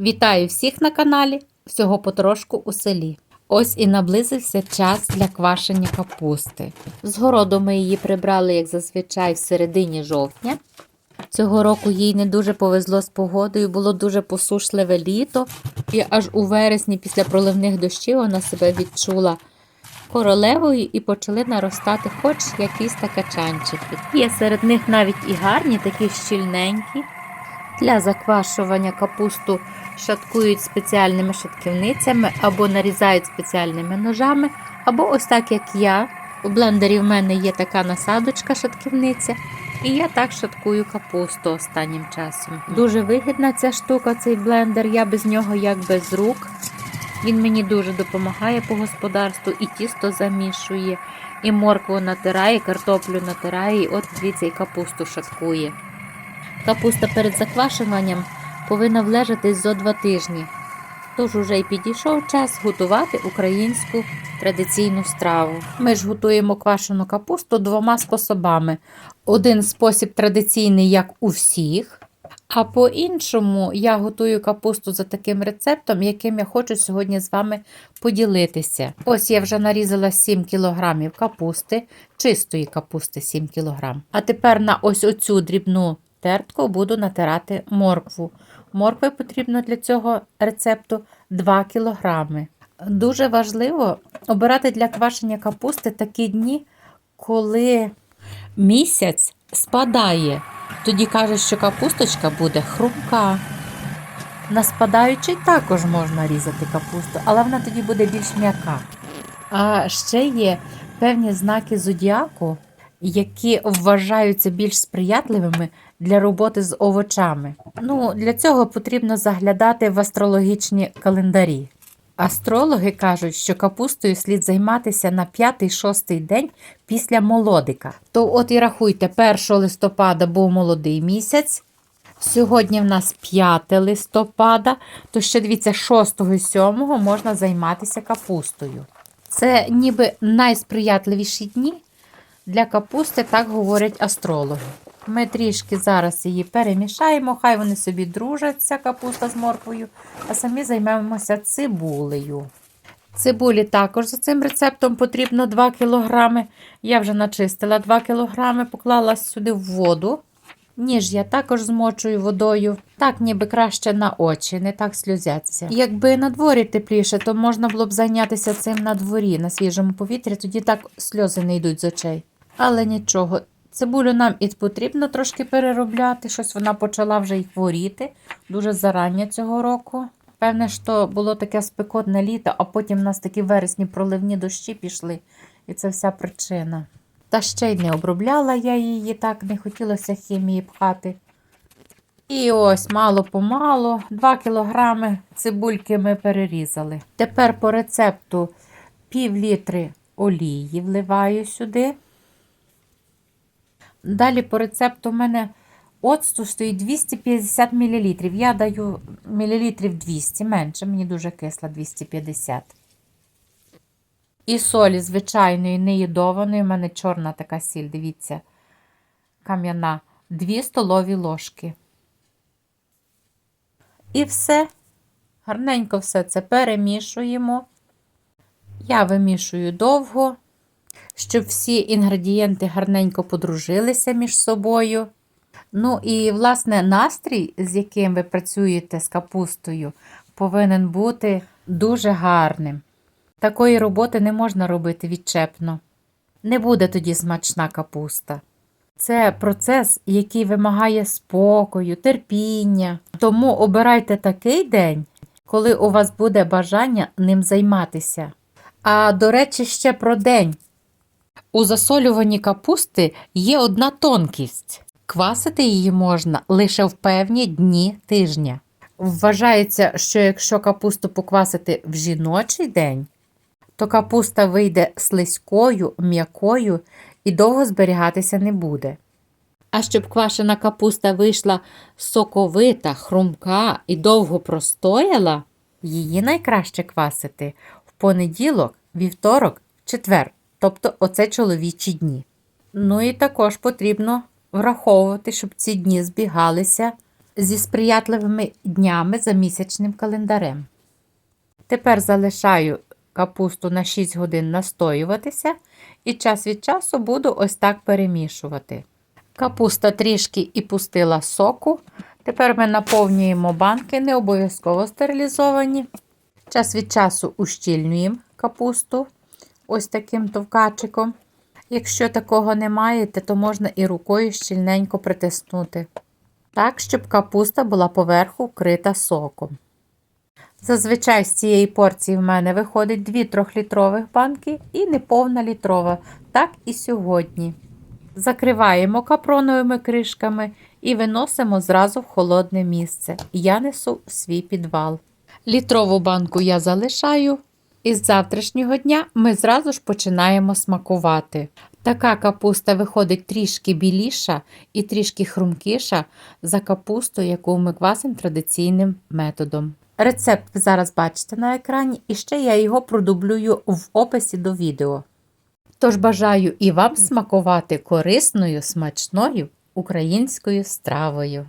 Вітаю всіх на каналі, всього потрошку у селі. Ось і наблизився час для квашення капусти. З городу ми її прибрали, як зазвичай, в середині жовтня. Цього року їй не дуже повезло з погодою, було дуже посушливе літо, і аж у вересні, після проливних дощів, вона себе відчула королевою і почали наростати хоч якісь та качанчики. Є серед них навіть і гарні, такі щільненькі. Для заквашування капусту шаткують спеціальними шатківницями або нарізають спеціальними ножами, або ось так, як я. У блендері в мене є така насадочка шатківниця, і я так шаткую капусту останнім часом. Дуже вигідна ця штука, цей блендер. Я без нього як без рук. Він мені дуже допомагає по господарству, і тісто замішує, і моркву натирає, і картоплю натирає, і от дивіться, і капусту шаткує. Капуста перед заквашуванням повинна влежатись зо два тижні. Тож уже й підійшов час готувати українську традиційну страву. Ми ж готуємо квашену капусту двома способами. Один спосіб традиційний, як у всіх, а по-іншому я готую капусту за таким рецептом, яким я хочу сьогодні з вами поділитися. Ось я вже нарізала 7 кг капусти, чистої капусти 7 кг. А тепер на ось оцю дрібну тертку буду натирати моркву. Моркви потрібно для цього рецепту 2 кг. Дуже важливо обирати для квашення капусти такі дні, коли місяць спадає. Тоді кажуть, що капусточка буде хрумка. На спадаючий також можна різати капусту, але вона тоді буде більш м'яка. А ще є певні знаки зодіаку, які вважаються більш сприятливими для роботи з овочами. Ну, для цього потрібно заглядати в астрологічні календарі. Астрологи кажуть, що капустою слід займатися на 5-6 день після молодика. То от і рахуйте, 1 листопада був молодий місяць. Сьогодні в нас 5 листопада, то ще дивіться, 6 і 7 можна займатися капустою. Це ніби найсприятливіші дні для капусти, так говорять астрологи. Ми трішки зараз її перемішаємо, хай вони собі дружаться, капуста з морквою, а самі займемося цибулею. Цибулі також за цим рецептом потрібно 2 кг. Я вже начистила 2 кг, поклала сюди в воду. Ніж я також змочую водою, так ніби краще на очі, не так сльозяться. Якби на дворі тепліше, то можна було б зайнятися цим на дворі, на свіжому повітрі, тоді так сльози не йдуть з очей. Але нічого, цибулю нам і потрібно трошки переробляти. Щось вона почала вже й хворіти дуже зарання цього року. Певне, що було таке спекотне літо, а потім в нас такі вересні проливні дощі пішли, і це вся причина. Та ще й не обробляла я її, так не хотілося хімії пхати. І ось мало-помалу 2 кілограми цибульки ми перерізали. Тепер по рецепту пів літри олії вливаю сюди. Далі по рецепту в мене оцту стоїть 250 мл. Я даю мілілітрів 200, менше, мені дуже кисла 250. І солі звичайної, неїдованої. У мене чорна така сіль, дивіться, кам'яна, 2 столові ложки. І все. Гарненько все це перемішуємо. Я вимішую довго, щоб всі інгредієнти гарненько подружилися між собою. Ну і, власне, настрій, з яким ви працюєте з капустою, повинен бути дуже гарним. Такої роботи не можна робити відчепно. Не буде тоді смачна капуста. Це процес, який вимагає спокою, терпіння. Тому обирайте такий день, коли у вас буде бажання ним займатися. А до речі, ще про день. У засолюванні капусти є одна тонкість. Квасити її можна лише в певні дні тижня. Вважається, що якщо капусту поквасити в жіночий день, то капуста вийде слизькою, м'якою і довго зберігатися не буде. А щоб квашена капуста вийшла соковита, хрумка і довго простояла, її найкраще квасити в понеділок, вівторок, четвер, тобто оце чоловічі дні. Ну і також потрібно враховувати, щоб ці дні збігалися зі сприятливими днями за місячним календарем. Тепер залишаю капусту на 6 годин настоюватися і час від часу буду ось так перемішувати. Капуста трішки і пустила соку. Тепер ми наповнюємо банки, не обов'язково стерилізовані. Час від часу ущільнюємо капусту ось таким товкачиком. Якщо такого не маєте, то можна і рукою щільненько притиснути. Так, щоб капуста була поверху вкрита соком. Зазвичай з цієї порції в мене виходить 2 трьохлітрових банки і неповна літрова. Так і сьогодні. Закриваємо капроновими кришками і виносимо зразу в холодне місце. Я несу в свій підвал. Літрову банку я залишаю. І з завтрашнього дня ми зразу ж починаємо смакувати. Така капуста виходить трішки біліша і трішки хрумкіша за капусту, яку ми квасимо традиційним методом. Рецепт ви зараз бачите на екрані, і ще я його продублюю в описі до відео. Тож бажаю і вам смакувати корисною, смачною українською стравою.